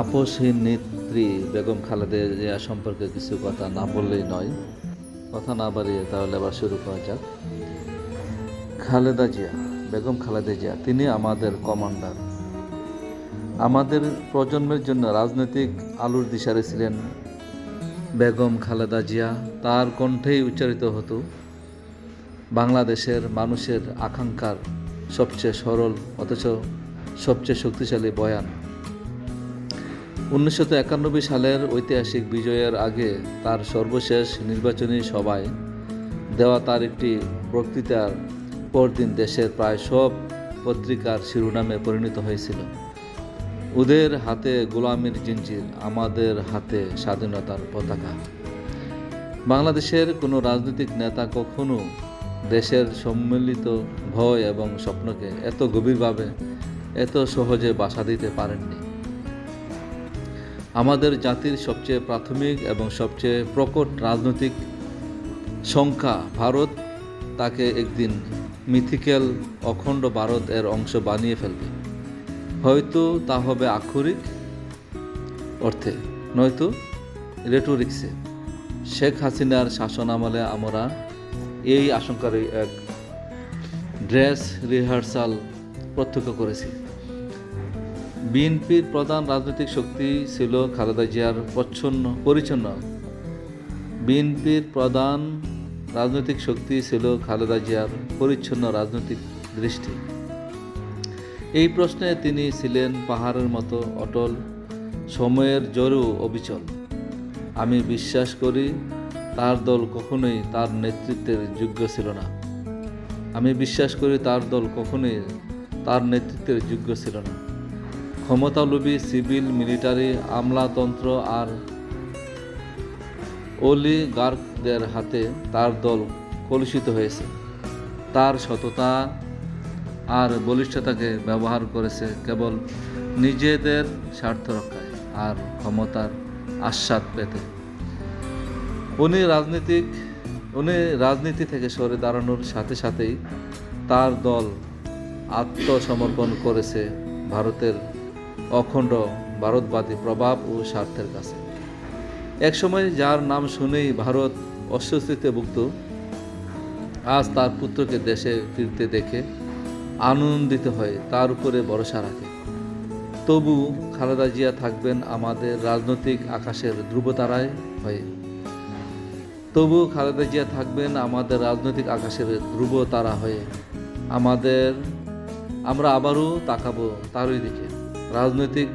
আপোষহীন নেত্রী বেগম খালেদা জিয়া সম্পর্কে কিছু কথা না বললেই নয়। কথা না বাড়িয়ে তাহলে আবার শুরু করা যাক। খালেদা জিয়া, বেগম খালেদা জিয়া, তিনি আমাদের কমান্ডার। আমাদের প্রজন্মের জন্য রাজনৈতিক আলুর দিশারে ছিলেন বেগম খালেদা জিয়া। তার কণ্ঠেই উচ্চারিত হতো, বাংলাদেশের মানুষের আকাঙ্ক্ষার সবচেয়ে সরল অথচ সবচেয়ে শক্তিশালী বয়ান। উনিশশো একানব্বই সালের ঐতিহাসিক বিজয়ের আগে তার সর্বশেষ নির্বাচনী সভায় দেওয়া তার একটি বক্তৃতার পরদিন দেশের প্রায় সব পত্রিকার শিরোনামে পরিণত হয়েছিল। ওদের হাতে গোলামির জিঞ্জির, আমাদের হাতে স্বাধীনতার পতাকা। বাংলাদেশের কোনো রাজনৈতিক নেতা কখনো দেশের সম্মিলিত ভয় এবং স্বপ্নকে এত গভীরভাবে, এত সহজে বাসা দিতে পারেননি। আমাদের জাতির সবচেয়ে প্রাথমিক এবং সবচেয়ে প্রকট রাজনৈতিক সংখ্যা ভারত, তাকে একদিন মিথিক্যাল অখণ্ড ভারত এর অংশ বানিয়ে ফেলবে। হয়তো তা হবে আক্ষরিক অর্থে, নয়তো রেটোরিক্সে শেখ হাসিনার শাসন আমলে আমরা এই আশঙ্কার এক ড্রেস রিহার্সাল প্রত্যক্ষ করেছি। বিএনপির প্রধান রাজনৈতিক শক্তি ছিল খালেদা জিয়ার প্রচ্ছন্ন, পরিচ্ছন্ন। বিএনপির প্রধান রাজনৈতিক শক্তি ছিল খালেদা জিয়ার পরিচ্ছন্ন রাজনৈতিক দৃষ্টি। এই প্রশ্নে তিনি ছিলেন পাহাড়ের মতো অটল, সময়ের জোরেও অবিচল আমি বিশ্বাস করি তার দল কখনোই তার নেতৃত্বের যোগ্য ছিল না। আমি বিশ্বাস করি তার দল কখনোই তার নেতৃত্বের যোগ্য ছিল না। ক্ষমতালোভী সিভিল মিলিটারি আমলাতন্ত্র আর অলিগার্কদের হাতে তার দল কলুষিত হয়েছে। তার সততা আর বলিষ্ঠতাকে ব্যবহার করেছে কেবল নিজেদের স্বার্থ রক্ষায় আর ক্ষমতার আস্বাদ পেতে। উনি রাজনীতিক, উনি রাজনীতি থেকে সরে দাঁড়ানোর সাথে সাথেই তার দল আত্মসমর্পণ করেছে ভারতের অখণ্ড ভারতবাদী প্রভাব ও স্বার্থের কাছে। একসময় যার নাম শুনেই ভারত অস্বস্তিতে ভুগত, আজ তার পুত্রকে দেশে ফিরতে দেখে আনন্দিত হয়ে, তার উপরে ভরসা রাখে। তবু খালেদা জিয়া থাকবেন আমাদের রাজনৈতিক আকাশের ধ্রুবতারায় হয়ে। তবু খালেদা জিয়া থাকবেন আমাদের রাজনৈতিক আকাশের ধ্রুব তারা হয়ে। আমাদের, আমরা আবারও তাকাবো তারই দিকে। রাজনৈতিক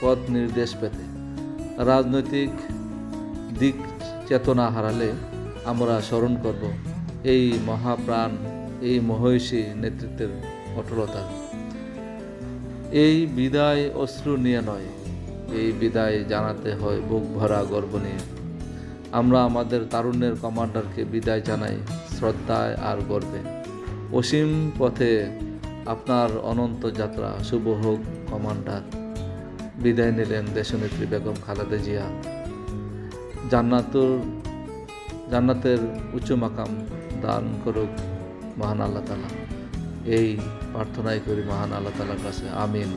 পথ নির্দেশ পেতে। রাজনৈতিক দিক চেতনা হারালে আমরা স্মরণ করব এই মহাপ্রাণ, এই মহর্ষি নেতৃত্বের অটলতা। এই বিদায় অশ্রু নিয়ে নয়, এই বিদায় জানাতে হয় বুক ভরা গর্ব নিয়ে। আমরা আমাদের তারুণ্যের কমান্ডারকে বিদায় জানাই শ্রদ্ধায় আর গর্বে। অসীম পথে আপনার অনন্ত যাত্রা, শুভ হোক কমান্ডার। বিদায় নিলেন দেশনেত্রী বেগম খালেদা জিয়া। জান্নাতুর, জান্নাতের উচ্চ মাকাম দান করুক মহান আল্লাহ তালা এই প্রার্থনাই করি মহান আল্লাহ তালার কাছে, আমিন।